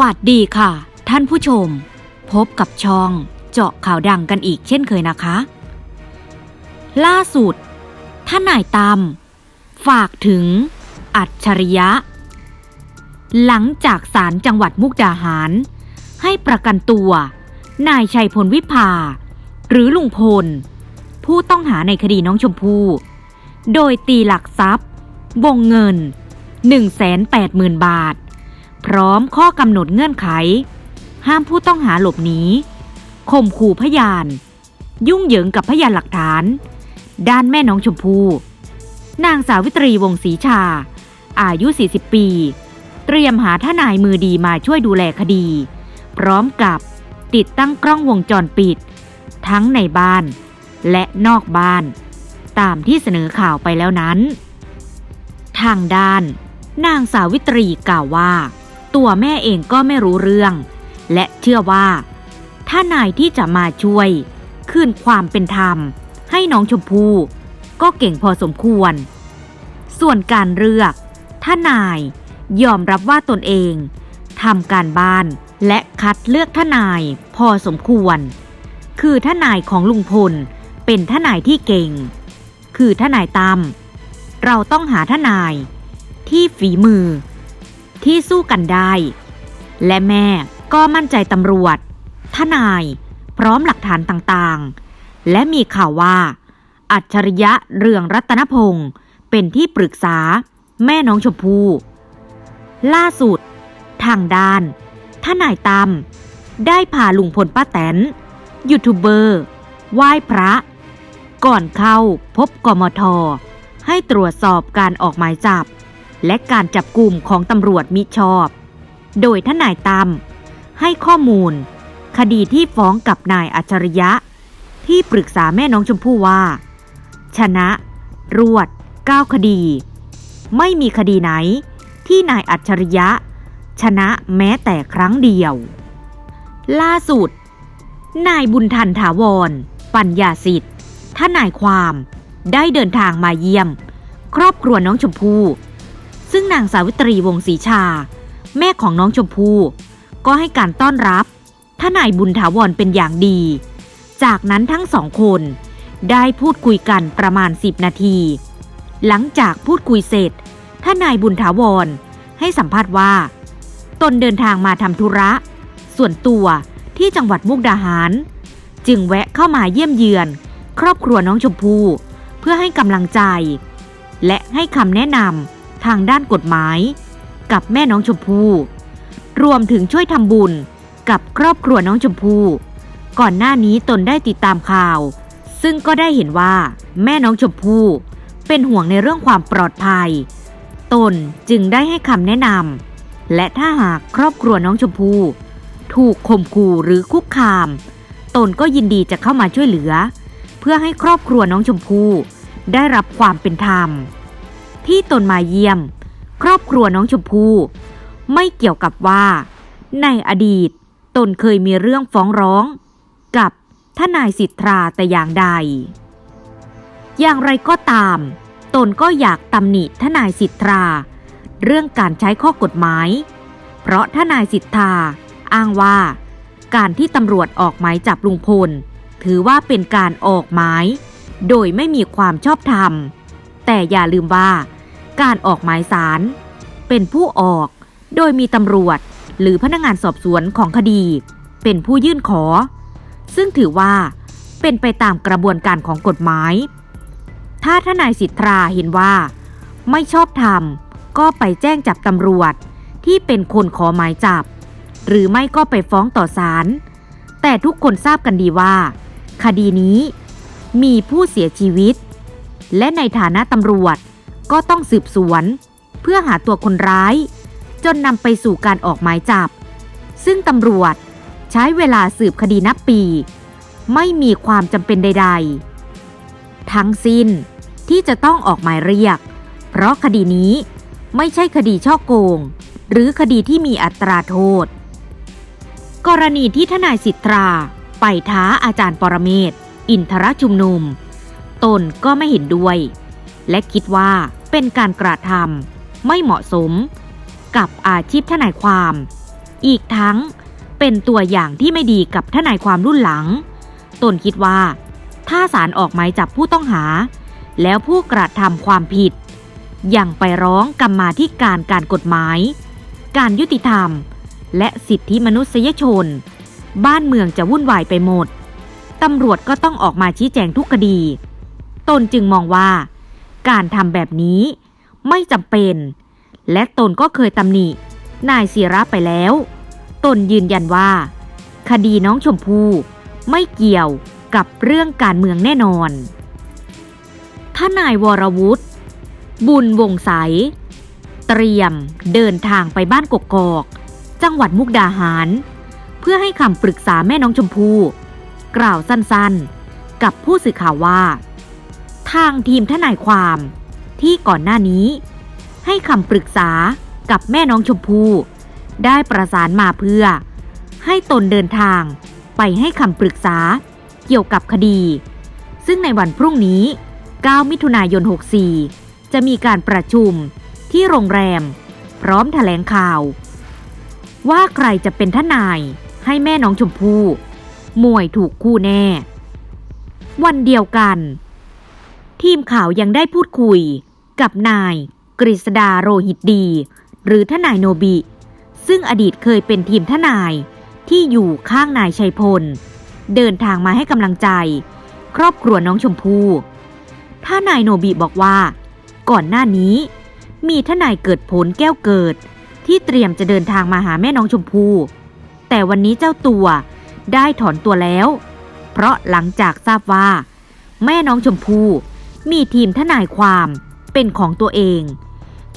วัสดีค่ะ ท่านผู้ชม พบกับช่องเจาะข่าวดังกันอีกเช่นเคยนะคะ ล่าสุด ท่านนายตามฝากถึง อัจฉริยะ หลังจากศาลจังหวัดมุกดาหาร ให้ประกันตัว นายชัยพลวิภา หรือลุงพล ผู้ต้องหาในคดีน้องชมพู่ โดยตีหลักทรัพย์ วงเงิน 180,000 บาท พร้อมข้อกำหนดเงื่อนไข ห้ามผู้ต้องหาหลบหนีข่มขู่พยาน ยุ่งเหยิงกับพยานหลักฐาน ด้านแม่น้องชมพู่นางสาวิตรีวงศรีชา อายุ 40 ปี เตรียมหาทนายมือดีมาช่วยดูแลคดี พร้อมกับติดตั้งกล้องวงจรปิด ทั้งในบ้านและนอกบ้าน ตามที่เสนอข่าวไปแล้วนั้น ทางด้าน นางสาวิตรีกล่าวว่า ตัวแม่เองก็ไม่รู้เรื่อง และเชื่อว่า ถ้านายที่จะมาช่วย คืนความเป็นธรรม ให้น้องชมพู่ก็เก่งพอสมควร ส่วนการเลือก ถ้านายยอมรับว่าตนเองทำการบ้านและคัดเลือกทนายพอสมควร คือทนายของลุงพลเป็นทนายที่เก่ง คือทนายตั้มเราต้องหาทนายที่ฝีมือ ที่สู้กันได้ และแม่ก็มั่นใจตำรวจ ทนาย พร้อมหลักฐานต่างๆ และมีข่าวว่า อัจฉริยะเรืองรัตนพงศ์เป็นที่ปรึกษาแม่น้องชมพู่ล่าสุด ทางด้านทนายตั้มได้พาลุงพลป้าแตน ยูทูบเบอร์ ไหว้พระ ก่อนเข้าพบกมทให้ตรวจสอบการออกหมายจับ และการจับกลุ่มของตำรวจมิชอบ โดยทนายตั้มให้ข้อมูล คดีที่ฟ้องกับนายอัจฉริยะ ที่ปรึกษาแม่น้องชมพู่ว่า ชนะ รวด 9 คดี ไม่มีคดีไหนที่นายอัจฉริยะ ชนะแม้แต่ครั้งเดียว ล่าสุด นายบุญทันถาวร ปัญญาสิทธิ์ทนายความได้เดินทางมาเยี่ยม ครอบครัวน้องชมพู่ ซึ่งนางสาวิตรีวงศรีชา แม่ของน้องชมพู่ก็ให้การต้อนรับทนายบุญถาวรเป็นอย่างดี จากนั้นทั้งสองคนได้พูดคุยกันประมาณ 10 นาที หลังจากพูดคุยเสร็จทนายบุญถาวรให้สัมภาษณ์ว่า ตนเดินทางมาทำธุระ ส่วนตัวที่จังหวัดมุกดาหาร จึงแวะเข้ามาเยี่ยมเยือน ครอบครัวน้องชมพู่เพื่อให้กำลังใจ และให้คำแนะนำ ทางด้านกฎหมาย กับแม่น้องชมพู่รวมถึงช่วยทำบุญกับครอบครัวน้องชมพู่ก่อนหน้านี้ตนได้ติดตามข่าว ซึ่งก็ได้เห็นว่าแม่น้องชมพู่เป็นห่วงในเรื่องความปลอดภัย ตนจึงได้ให้คำแนะนำและถ้าหากครอบครัวน้องชมพู่ถูกข่มขู่หรือคุกคาม ตนก็ยินดีจะเข้ามาช่วยเหลือ เพื่อให้ครอบครัวน้องชมพู่ได้รับความเป็นธรรม ที่ตนมาเยี่ยม ครอบครัวน้องชมพู่ไม่เกี่ยวกับว่า ในอดีตตนเคยมีเรื่องฟ้องร้อง กับทนายสิทธาแต่อย่างใด อย่างไรก็ตาม ตนก็อยากตำหนิทนายสิทธาเรื่องการใช้ข้อกฎหมาย เพราะทนายสิทธาอ้างว่า การที่ตำรวจออกหมายจับลุงพล ถือว่าเป็นการออกหมายโดยไม่มีความชอบธรรม แต่อย่าลืมว่า การออกหมายสาร เป็นผู้ออก โดยมีตำรวจ หรือพนักงานสอบสวนของคดี เป็นผู้ยื่นขอ ซึ่งถือว่า เป็นไปตามกระบวนการของกฎหมาย ถ้าทนายสิทธาเห็นว่า ไม่ชอบธรรมก็ไปแจ้งจับตำรวจที่เป็นคนขอหมายจับ หรือไม่ก็ไปฟ้องต่อศาลแต่ทุกคนทราบกันดีว่า คดีนี้มีผู้เสียชีวิต และในฐานะตำรวจ ก็ต้องสืบสวน เพื่อหาตัวคนร้าย จนนำไปสู่การออกหมายจับ ซึ่งตำรวจใช้เวลาสืบคดีนับปี ไม่มีความจำเป็นใด ๆ ทั้งสิ้นที่จะต้องออกหมายเรียก เพราะคดีนี้ไม่ใช่คดีช่อโกง หรือคดีที่มีอัตราโทษ กรณีที่ทนายสิทธาไปท้าอาจารย์ปรเมศ อินทรชุมนุม ตนก็ไม่เห็นด้วย และคิดว่า เป็นการกระทำไม่เหมาะสม กับอาชีพทนายความ อีกทั้งเป็นตัวอย่างที่ไม่ดีกับทนายความรุ่นหลัง ตนคิดว่า ถ้าศาลออกหมายจับผู้ต้องหา แล้วผู้กระทำความผิด ยังไปร้องกรรมาธิการการกฎหมาย การยุติธรรม และสิทธิมนุษยชน บ้านเมืองจะวุ่นวายไปหมดตำรวจก็ต้องออกมาชี้แจงทุกคดี ตนจึงมองว่า การทำแบบนี้ ไม่จำเป็น และตนก็เคยตำหนิ นายศิระไปแล้ว ตนยืนยันว่า คดีน้องชมพู่ไม่เกี่ยวกับเรื่องการเมืองแน่นอนถ้านายวรวุฒิบุญวงใส เตรียมเดินทางไปบ้านกกอก จังหวัดมุกดาหาร เพื่อให้คำปรึกษาแม่น้องชมพู่ กล่าวสั้นๆ กับผู้สื่อข่าวว่า ทางทีมทนายความ ที่ก่อนหน้านี้ ให้คำปรึกษากับแม่น้องชมพู่ได้ประสานมาเพื่อ ให้ตนเดินทางไปให้คำปรึกษาเกี่ยวกับคดี ซึ่งในวันพรุ่งนี้ 9 มิถุนายน 64 จะมีการประชุมที่โรงแรม พร้อมแถลงข่าว ว่าใครจะเป็นทนายให้แม่น้องชมพู่มวยถูกคู่แน่ วันเดียวกัน ทีมข่าวยังได้พูดคุยกับนายกฤษดาโรหิตดี หรือทนายโนบิ ซึ่งอดีตเคยเป็นทีมทนายที่อยู่ข้างนายชัยพล เดินทางมาให้กำลังใจ ครอบครัวน้องชมพู่ถ้านายโนบิบอกว่า ก่อนหน้านี้ มีทนายเกิดผลแก้วเกิด ที่เตรียมจะเดินทางมาหาแม่น้องชมพู่แต่วันนี้เจ้าตัวได้ถอนตัวแล้ว เพราะหลังจากทราบว่า แม่น้องชมพู่ มีทีมทนายความเป็นของตัวเอง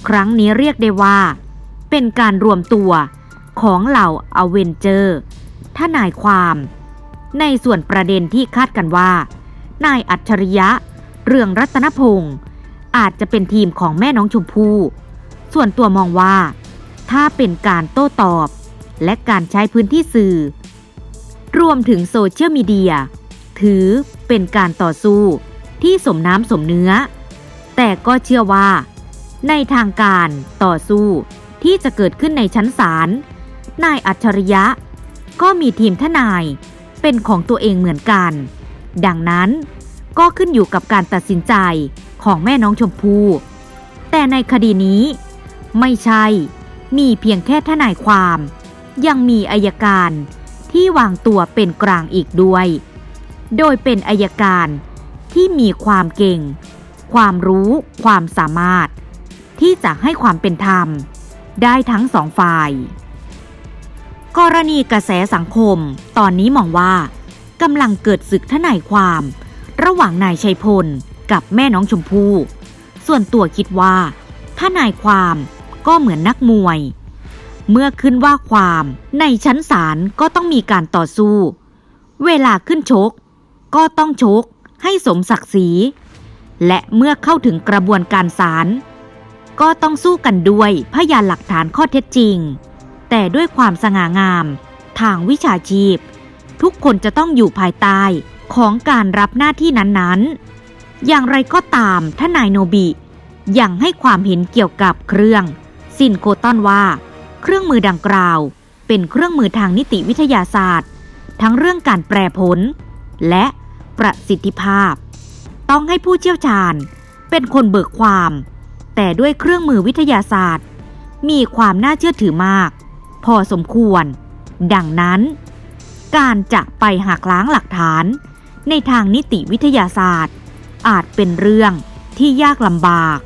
ครั้งนี้เรียกได้ว่า เป็นการรวมตัวของเหล่าอเวนเจอร์ทนายความ ในส่วนประเด็นที่คาดกันว่า นายอัจฉริยะ เรืองรัตนพงศ์อาจจะเป็นทีมของแม่น้องชมพู่ส่วนตัวมองว่า ถ้าเป็นการโต้ตอบ และการใช้พื้นที่สื่อ รวมถึงโซเชียลมีเดีย ถือเป็นการต่อสู้ ที่สมน้ำสมเนื้อ แต่ก็เชื่อว่า ในทางการต่อสู้ที่จะเกิดขึ้นในชั้นศาลนายอัจฉริยะ ก็มีทีมทนายเป็นของตัวเองเหมือนกัน ดังนั้นก็ขึ้นอยู่กับการตัดสินใจของแม่น้องชมพู่แต่ในคดีนี้ ไม่ใช่ มีเพียงแค่ทนายความ ยังมีอายการที่วางตัวเป็นกลางอีกด้วย โดยเป็นอายการ ที่มีความเก่ง ความรู้ ความสามารถ ที่จะให้ความเป็นธรรม ได้ทั้งสองฝ่าย กรณีกระแสสังคม ตอนนี้มองว่ากำลังเกิดศึกทนายความ ระหว่างนายชัยพลกับแม่น้องชมพู่ส่วนตัวคิดว่าทนายความก็เหมือนนักมวย เมื่อขึ้นว่าความในชั้นศาลก็ต้องมีการต่อสู้ เวลาขึ้นชก ก็ต้องชก ให้สมศักดิ์ศรี และเมื่อเข้าถึงกระบวนการศาลก็ต้องสู้กันด้วยพยานหลักฐานข้อเท็จจริง แต่ด้วยความสง่างาม ทางวิชาชีพ ทุกคนจะต้องอยู่ภายใต้ของการรับหน้าที่นั้นๆ อย่างไรก็ตามทานายโนบิยังให้ความเห็นเกี่ยวกับเครื่องซินโคตอนว่า เครื่องมือดังกล่าว เป็นเครื่องมือทางนิติวิทยาศาสตร์ ทั้งเรื่องการแปรผล และ ประสิทธิภาพ ต้องให้ผู้เชี่ยวชาญ เป็นคนเบิกความ แต่ด้วยเครื่องมือวิทยาศาสตร์ มีความน่าเชื่อถือมาก พอสมควร ดังนั้น การจะไปหักล้างหลักฐาน ในทางนิติวิทยาศาสตร์ อาจเป็นเรื่องที่ยากลำบาก